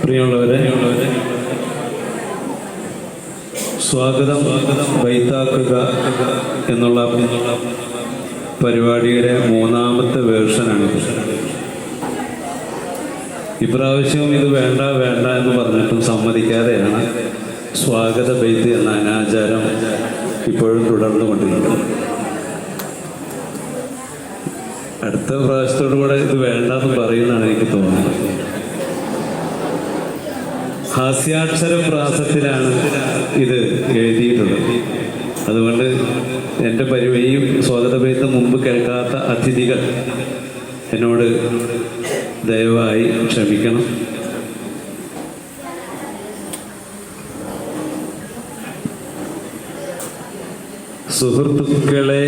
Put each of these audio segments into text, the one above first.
പ്രിയമുള്ളവരെ സ്വാഗതം വൈത്താക്കുക എന്നുള്ള പരിപാടിയുടെ മൂന്നാമത്തെ വേർഷനാണ് ഇപ്രാവശ്യവും ഇത് വേണ്ട വേണ്ട എന്ന് പറഞ്ഞിട്ടും സമ്മതിക്കാതെയാണ് സ്വാഗത ബൈത്ത് എന്ന അനാചാരം ഇപ്പോഴും തുടർന്നുകൊണ്ടിരിക്കുന്നത്. അടുത്ത പ്രാവശ്യത്തോടു കൂടെ ഇത് വേണ്ടെന്ന് പറയുന്നതാണ് എനിക്ക് തോന്നുന്നത്. ഹാസ്യാക്ഷര പ്രാസത്തിലാണ് ഇത് എഴുതിയിട്ടുള്ളത്. അതുകൊണ്ട് എന്റെ പരിവയും സ്വാതന്ത്ര്യത്തിന് മുമ്പ് കേൾക്കാത്ത അതിഥികൾ എന്നോട് ദയവായി ക്ഷമിക്കണം. സുഹൃത്തുക്കളെ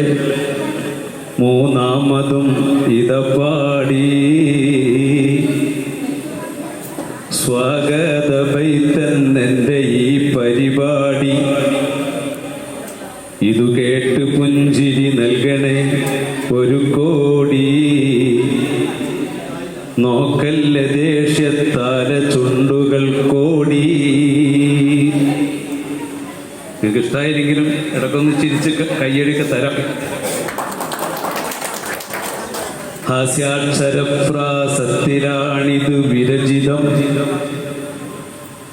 മൂന്നാമതും ഇതപ്പാടി സ്വാഗത ബൈത്തന്നെന്റെ ഈ പരിപാടി. ഇതു കേട്ട് പുഞ്ചിരി നൽകണേ ഒരു കോടി. നോക്കല്ല ദേഷ്യത്താല ചുണ്ടുകൾ കോടി. നിങ്ങൾക്ക് ഇഷ്ടമായിരിക്കും ഇടക്കൊന്ന് ചിരിച്ച് കയ്യടിക്ക് തരാം. ഹാസ്യാക്ഷരപ്രാസത്തിലാണിത് വിരചിതം.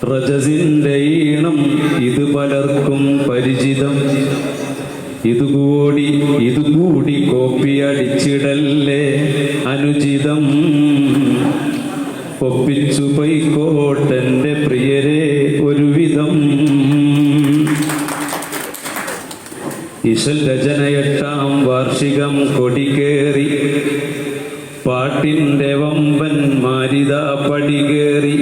റജസിന്റെ ഈണം ഇത് പലർക്കും പരിചിതം. ഇതുകൂടി ഇതുകൂടി കോപ്പി അടിച്ചിടല്ലേ അനുചിതം. ഒപ്പിച്ചു പൊയ്ക്കോട്ടെന്റെ പ്രിയരെ ഒരുവിധം. ഇശൽ രചന എട്ടാം വാർഷികം കൊടികേറി. പാട്ടിന്റെ വമ്പൻ മാരിത പടികേറി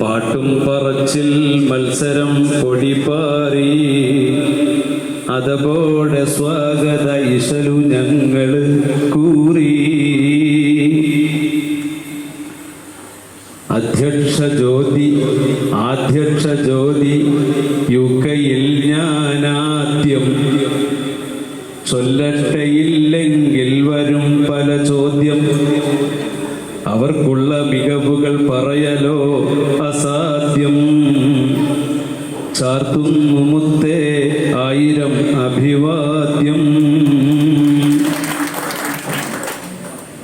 പാട്ടും പറച്ചിൽ മത്സരം പൊടിപാറി അതപോടെ സ്വാഗത ഇശലു ഞങ്ങൾ കൂറി. അധ്യക്ഷ ജ്യോതി ആധ്യക്ഷ ജ്യോതി യുക്കയിൽ കെയിൽ ഞാനാദ്യം. ചൊല്ലട്ടയില്ലെങ്കിൽ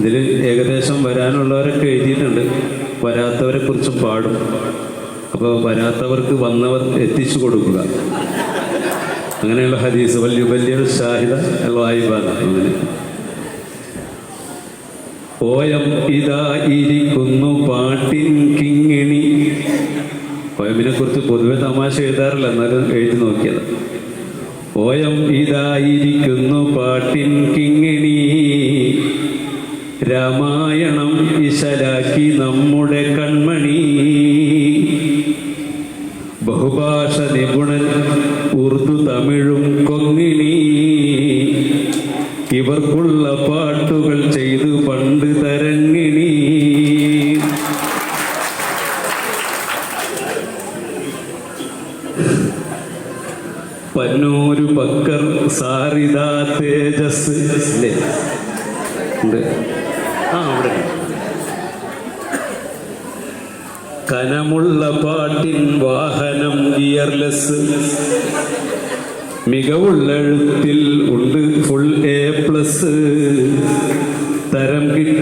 ഇതിൽ ഏകദേശം വരാനുള്ളവരൊക്കെ എഴുതിയിട്ടുണ്ട്. വരാത്തവരെ കുറിച്ച് പാടും. അപ്പോൾ വരാത്തവർക്ക് വന്നവർ എത്തിച്ചു കൊടുക്കുക. അങ്ങനെയുള്ള ഹദീസ്. വലിയ വലിയ ഷാഹിദ അങ്ങനെ പോയം ഇതാ ഇരിക്കുന്നു പാട്ടിൻ കിങ്ങിണി. പോയമിനെ കുറിച്ച് പൊതുവെ തമാശ എഴുതാറില്ല എന്നാലും എഴുതി നോക്കിയത്. ഓയം ഇതായിരിക്കുന്നു പാട്ടിൻ കിങ്ങിണി. രാമായണം വിശലാക്കി നമ്മുടെ കൺമണി. ബഹുഭാഷ നിപുണൻ ഉറുദു തമിഴും കൊങ്ങിണി. ഇവർക്കുള്ള പാട്ടുകൾ ചെയ്തു പണ്ട് തരങ്ങിണി പന്നൂരു ബക്കർ സാരിദ തേജസ്. ഉണ്ട്. ആ അവിടെ കനമുള്ള പാട്ടിൻ വാഹനം ഗിയർലെസ്. മികവുള്ള എഴുത്തിൽ ഉണ്ട് ഫുൾ എ പ്ലസ് തരം കിട്ടിയാൽ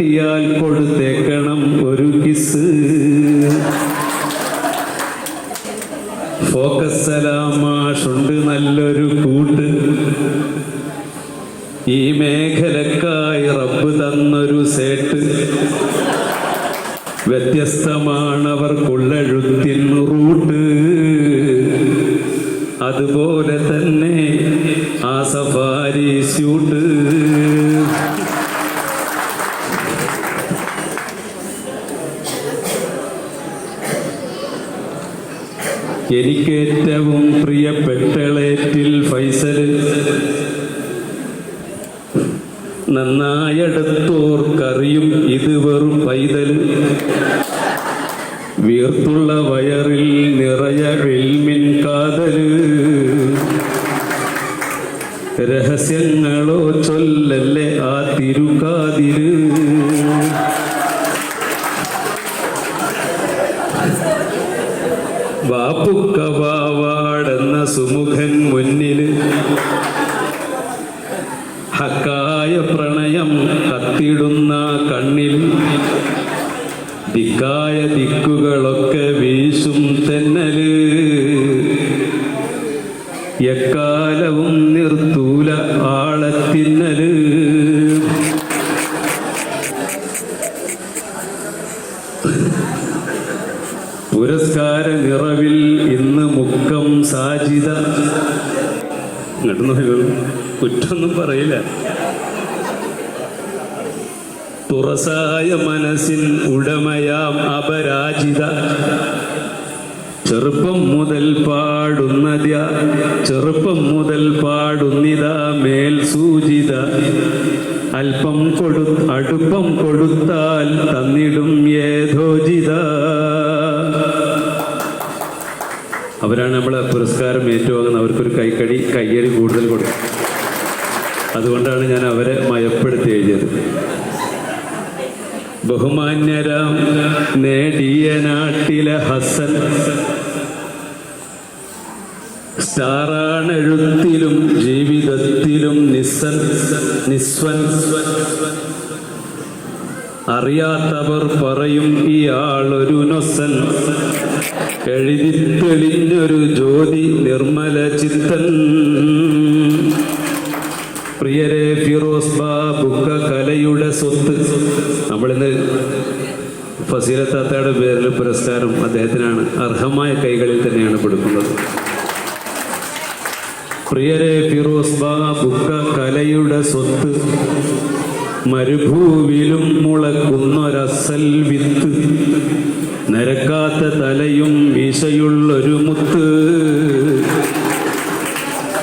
അതുപോലെ തന്നെ ആ സഫാരി സ്യൂട്ട്. എനിക്കേറ്റവും പ്രിയപ്പെട്ടളേറ്റിൽ ഫൈസൽ നന്നായടുത്തോർക്കറിയും ഇത് വെറും പൈതൽ വീർത്തുള്ള വയറിൽ നിറയ വെൽമിൻ രഹസ്യങ്ങളോ ചൊല്ലല്ലേ തിരുക്കാതിര്? വാപ്പുക്ക വാവാടെന്ന സുമുഖൻ മുന്നിൽ ഹക്കായ പ്രണയം കത്തിടുന്ന കണ്ണിൽ ദിക്കായ ദിക്കുകളൊക്കെ വീശും ഇങ്ങോട്ട് നോക്കൂ കുറ്റൊന്നും പറയില്ല. തുറസായ മനസ്സിൻ ഉടമയാം അപരാജിത. ചെറുപ്പം മുതൽ പാടുന്നത ചെറുപ്പം മുതൽ പാടുന്നിത മേൽ സൂചിത. അല്പം കൊടു അടുപ്പം കൊടുത്താൽ അവരാണ് നമ്മൾ പുരസ്കാരം ഏറ്റുവാങ്ങുന്നത് അവർക്കൊരു കൈക്കടി കയ്യടി കൂടുതൽ കൊടുക്കും അതുകൊണ്ടാണ് ഞാൻ അവരെ മയപ്പെടുത്തി എഴുതിയത്. ബഹുമാന്യരാം നേടിയ നാട്ടിലെ ഹസൻ. സ്റ്റാറാണെഴുത്തിലും ജീവിതത്തിലും നിസ്സൻ നിസ്വൻ. അറിയാത്തവർ പറയും ഇയാളൊരു നൊസൻ. എഴുതി തെളിഞ്ഞൊരു ജ്യോതി നിർമ്മല ചിത്തൻ. പ്രിയരെ ഫിറോസ് ബാബുക്ക കലയുടെ സ്വത്ത്. നമ്മളിന്ന് ഫസീലത്താത്തയുടെ പേരിൽ പുരസ്കാരം അദ്ദേഹത്തിനാണ് അർഹമായ കൈകളിൽ തന്നെയാണ് കൊടുക്കുന്നത്. പ്രിയരെ ഫിറോസ് ബാബുക്ക കലയുടെ സ്വത്ത്. മരുഭൂവിലും മുളക്കുന്നൊരസൽ വിത്ത്. നരക്കാത്ത തലയും വീശയുള്ളൊരു മുത്ത്.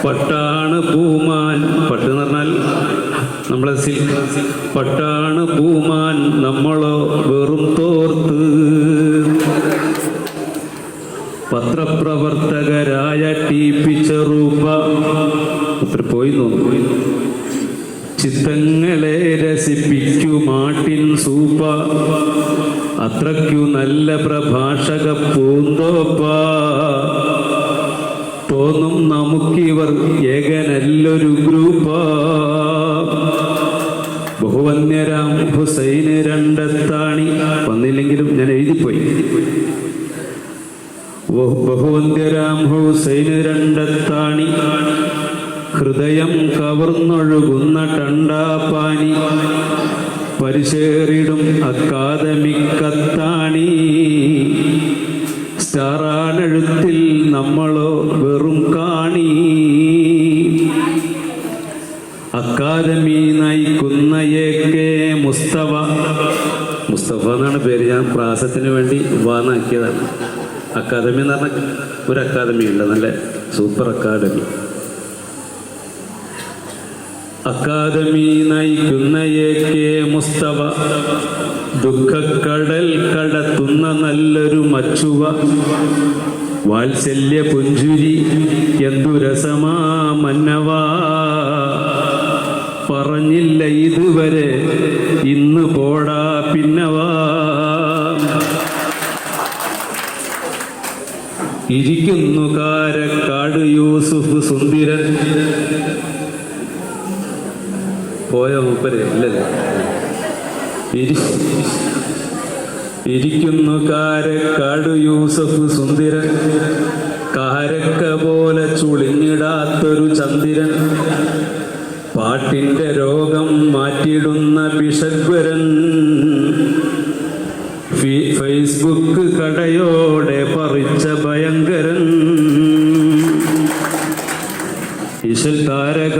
പട്ടാണ് പൂമാൻ. പട്ട് എന്ന് പറഞ്ഞാൽ നമ്മളെ പട്ടാണ് പൂമാൻ നമ്മളോ വെറും തോർത്ത്. പത്രപ്രവർത്തകരായ ടി പി ചെറുപ്പ. അത്ര പോയി തോന്നുന്നു. ചിത്തങ്ങളെ രസിപ്പിക്കുമാട്ടിൻ സൂപ്പ. അത്രയ്ക്കു നല്ല പ്രഭാഷക പൂന്തോപ്പ. തോന്നും നമുക്കിവർ ഏകനല്ലൊരു ഗ്രൂപ്പ. ബഹുവന്യരാം ഹുസൈന് രണ്ടത്താണി. വന്നില്ലെങ്കിലും ഞാൻ എഴുതിപ്പോയി. ബഹു- ബഹുവന്യരാം ഹുസൈന് രണ്ടത്താണി. ഹൃദയം കവർന്നൊഴുകുന്ന ടണ്ടാപ്പാനി പരിശേറിടും അക്കാദമിക്കത്താണി സ്റ്റാറാനെഴുത്തിൽ നമ്മളോ വെറും കാണി. അക്കാദമി നയിക്കുന്ന എ കെ മുസ്തഫ. മുസ്തഫ എന്നാണ് പേര്. ഞാൻ പ്രാസത്തിന് വേണ്ടി വാനാക്കിയതാണ് അക്കാദമി എന്ന് പറഞ്ഞ ഒരു അക്കാദമി ഉണ്ട് നല്ല സൂപ്പർ അക്കാദമി. അക്കാദമി നയിക്കുന്ന എ കെ മുസ്തഫ. ദുഃഖക്കടൽ കടത്തുന്ന നല്ലൊരു മച്ചുവ. വാത്സല്യ പുഞ്ചുരി എന്തു രസമാ മന്നവാ. പറഞ്ഞില്ല ഇതുവരെ ഇന്ന് പോടാ പിന്നവാ. ഇരിക്കുന്നു കാരക്കാട് യൂസുഫ് സുന്ദിരൻ. പോയ മൂപ്പര് ഇല്ലല്ലേ. ഇരിക്കുന്നു കാരക്കാട് യൂസഫ് സുന്ദിരൻ. കാരക്ക പോലെ ചുളിഞ്ഞിടാത്തൊരു ചന്ദ്രൻ. പാട്ടിന്റെ രോഗം മാറ്റിടുന്ന പിഷഗ്വരൻ ഫേസ്ബുക്ക് കടയോടെ പറിച്ച ഭയങ്കരൻ. ഇശൽ താരകം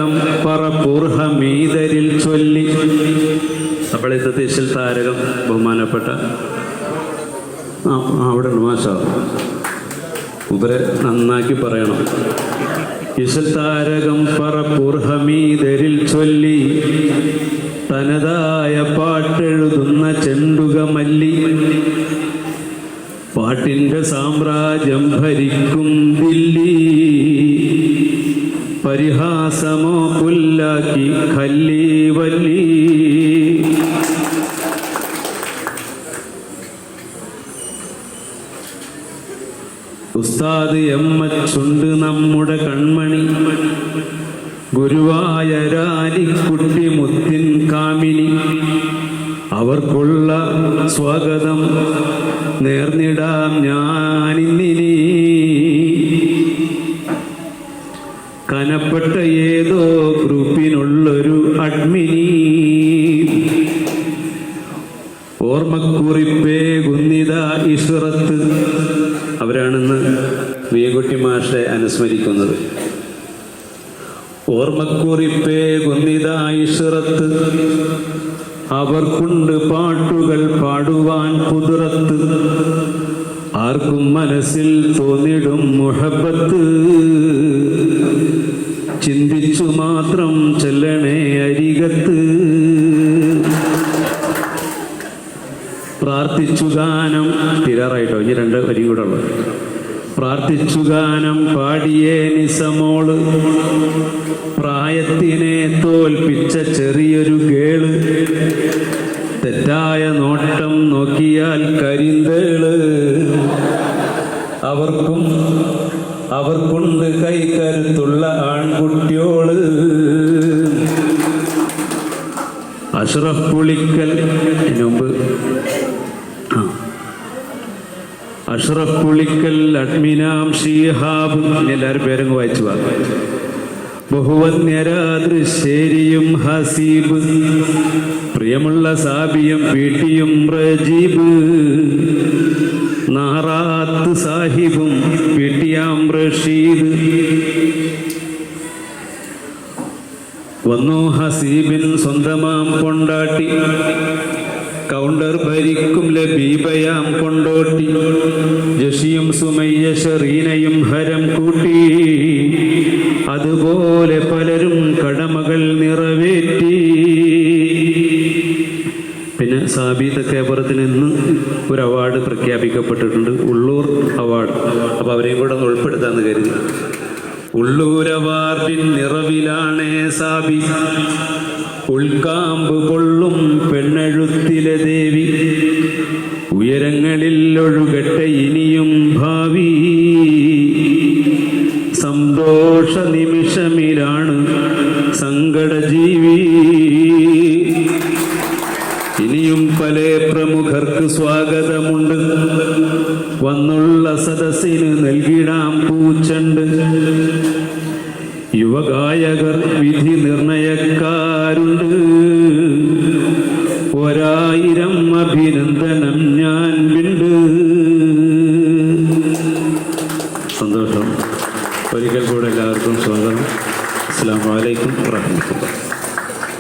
ഹമീദരിൽ ചൊല്ലി. നമ്മളിന്നത്തെ തദ്ദേശിൽ താരകം ബഹുമാനപ്പെട്ട അവിടെ മാഷ. ഇവരെ നന്നാക്കി പറയണം. ഇശൽ താരകം പറപ്പൂർ ഹമീദരിൽ ചൊല്ലി. തനതായ പാട്ടെഴുതുന്ന ചെണ്ടുക മല്ലി പാട്ടിന്റെ സാമ്രാജ്യം ഭരിക്കും ദില്ലി. പരിഹാസമോ കല്ലാക്കി കല്ലി വല്ലി. ഉസ്താദ് എം നമ്മുടെ കൺമണി. ഗുരുവായ രാലിക്കുട്ടി മുത്തിൻ കാമിനി അവർക്കുള്ള സ്വാഗതം നേർന്നിടാം ഞാനിന്നിനീ. കനപ്പെട്ട ഏതോ ഗുന്നിത അവർ അവർക്കുണ്ട് പാട്ടുകൾ പാടുവാൻ കുതിരത്ത്. ആർക്കും മനസ്സിൽ തോന്നിടും മുഹബത്ത്. ചിന്തിച്ചു മാത്രം ചെല്ലണേ അരികത്ത്. പ്രാർത്ഥിച്ചു പ്രാർത്ഥിച്ചു പാടിയേ നിസമോൾ. പ്രായത്തിനെ തോൽപ്പിച്ച ചെറിയൊരു കേൾ തെറ്റായ നോട്ടം നോക്കിയാൽ കരിന്തേൾ. അവർക്കും അവർക്കുണ്ട് കൈക്കരുത്തുള്ള ആൺകുട്ടിയോൾ. അഷ്റഫ് പുളിക്കൽ അതിന് മുമ്പ് ആ. അഷ്റഫ് പുളിക്കൽ അഡ്മിനാം ഷീഹാബ് എല്ലാവരും പേരങ്ങ് വായിച്ചു വാ. ബഹുവന്യരാദൃശ്ശേരിയും ഹസീബ് പ്രിയമുള്ള സാബിയും പീട്ടിയും റജീബ് നാറാത്ത് സാഹിബും പീട്ടിയാം റഷീദ്. വന്നു ഹസീബിൻ സ്വന്തമാം കൊണ്ടാട്ടി കൗണ്ടർ ഭരിക്കും ലബീബയാം കൊണ്ടോട്ടി. സുമയ്യ ഷറീനയും ഹരം കൂട്ടി. അതുപോലെ പലരും കടമകൾ നിറവേറ്റി. പിന്നെ സാബീത കേബറത്തിന് ഇന്ന് ഒരു അവാർഡ് പ്രഖ്യാപിക്കപ്പെട്ടിട്ടുണ്ട്. ഉള്ളൂർ അവാർഡ്. അപ്പോൾ അവരെയും കൂടെ ഒന്ന് ഉൾപ്പെടുത്താമെന്ന് കരുതി. ഉള്ളൂർ അവാർഡിൻ നിറവിലാണേ സാബി ഉൾക്കാമ്പ് കൊള്ളും പെണ്ണഴുത്തിലെ ദേവി. ഉയരങ്ങളിൽ ഒഴുകട്ടെ ഇനിയും വന്നുള്ള സദസ്സിന് നൽകിടാം.